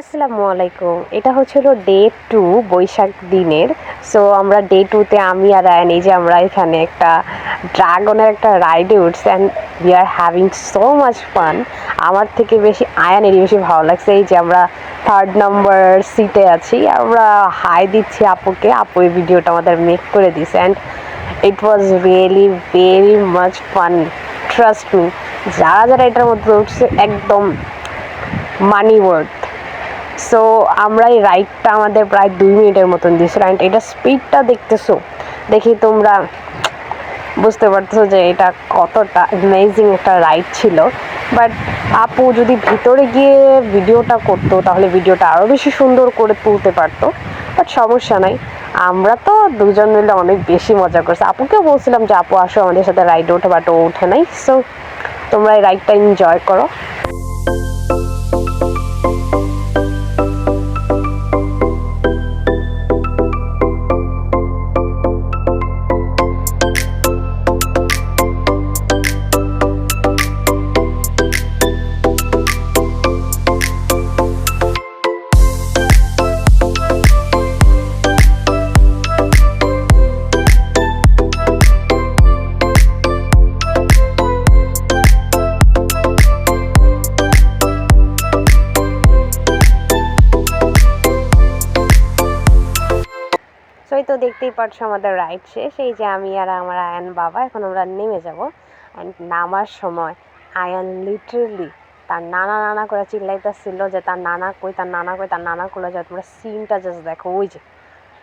আসসালামু আলাইকুম। এটা হচ্ছিল ডে টু বৈশাখ দিনের। সো আমরা ডে টুতে আমি আর আয়ান এই যে আমরা এখানে একটা ড্রাগনের একটা রাইডে উঠছি and we are having so much fun আমার থেকে বেশি আয়ানেরই বেশি ভালো লাগছে। এই যে আমরা থার্ড নাম্বার সিটে আছি। আমরা হাই দিচ্ছি আপুকে। আপু এই ভিডিওটা আমাদের মেক করে দিছে and it was really very much fun trust me যারা যারা এটার মধ্যে উঠছে, একদম মানি ওয়ার্থ সো আমরা এই রাইডটা আমাদের প্রায় দুই মিনিটের মতন দিয়েছিল। অ্যান্ড এটা স্পিডটা দেখতেছো দেখি তোমরা বুঝতে পারছ যে এটা কতটা অ্যামেজিং একটা রাইড ছিল। বাট আপু যদি ভিতরে গিয়ে ভিডিওটা করতো, তাহলে ভিডিওটা আরও বেশি সুন্দর করে তুলতে পারতো। বাট সমস্যা নাই, আমরা তো দুজন মিলে অনেক বেশি মজা করছি। আপুকেও বলছিলাম যে, আপু, আসো আমাদের সাথে রাইডে ওঠে বাট ও ওঠে নাই। সো তোমরা এই রাইডটা এনজয় করো। সো তো দেখতেই পারছ আমাদের রাইড শেষ। এই যে আমি আর আমার আয়ান বাবা, এখন আমরা নেমে যাব অ্যান্ড নামার সময়। আয়ান লিটারেলি তার নানা নানা করে চিল্লাইতেছিল যে তার নানা কই, তার নানা কই, তার নানা কোলে যায় তোমরা সিনটা জাস্ট দেখো। ওই যে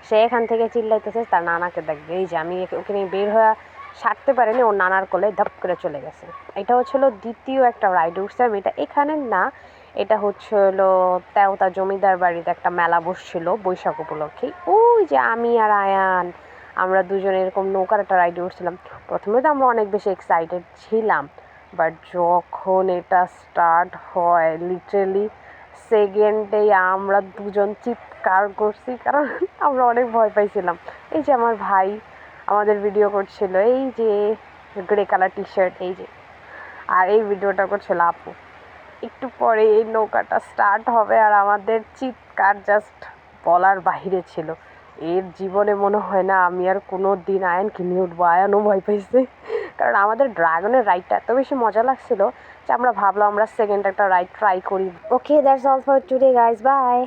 সে এখান থেকে চিল্লাইতেছে, তার নানাকে দেখবে। এই যে আমি নিয়ে বের হয়ে সারতে পারিনি, ওর নানার কোলে ধপ করে চলে গেছে। এটাও ছিল দ্বিতীয় একটা রাইড উঠছিলাম এটা এখানে না এটা হচ্ছে হলো তেওতা জমিদার বাড়িতে একটা মেলা বসছিল বৈশাখ উপলক্ষে। ওই যে আমি আর আয়ান, আমরা দুজনে এরকম নৌকার একটা রাইডে উঠছিলাম। প্রথমে তো আমরা অনেক বেশি এক্সাইটেড ছিলাম বাট যখন এটা স্টার্ট হয় লিটারেলি সেকেন্ডেই আমরা দুজন চিৎকার করছি, কারণ আমরা অনেক ভয় পাইছিলাম। এই যে আমার ভাই আমাদের ভিডিও করছিল, এই যে গ্রে কালার টি শার্ট এই যে। আর এই ভিডিওটা করছিল আপু। একটু পরে এই নৌকাটা স্টার্ট হবে আর আমাদের চিৎকার জাস্ট বলার বাহিরে ছিল। এর জীবনে মনে হয় না আমি আর কোনো দিন আয়ন কিনে উঠবো। আয়নও ভয় পেয়েছে কারণ আমাদের ড্রাগনের রাইডটা এত বেশি মজা লাগছিল যে আমরা ভাবলাম আমরা সেকেন্ড একটা রাইড ট্রাই করি। Okay that's all for today guys bye